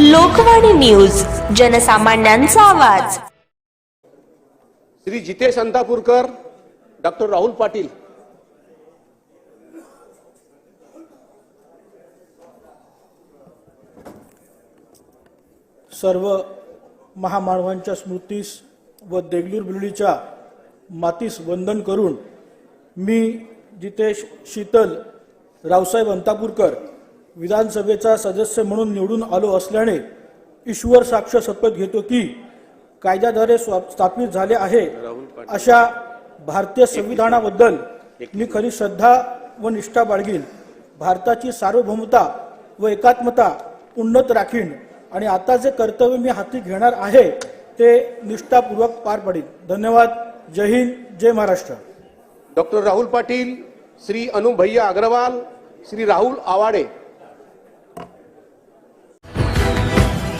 Lokvani news जनसामान्यांचा आवाज. Shri Jitesh Antapurkar doctor Rahul Patil. सर्व महामानवांच्या स्मृतीस व देगलूर बिलडीच्या मातीस वंदन करून मी जितेश शीतल रावसाहेब अंतापूरकर विधानसभेचा सदस्य म्हणून निवडून आलो असल्याने ईश्वर साक्ष शपथ घेतो की कायद्याद्वारे स्थापित झाले आहे. अशा भारतीय संविधानाबद्दल मी खरी श्रद्धा व निष्ठा बाळगीन. भारताची सार्वभौमता व एकात्मता उन्नत राखीन. आणि आता जे कर्तव्य मी हाती घेणार आहे ते निष्ठापूर्वक पार पडेल. धन्यवाद. जय हिंद. जय महाराष्ट्र. डॉक्टर राहुल पाटील श्री अनुभय्या अग्रवाल श्री राहुल आवाडे.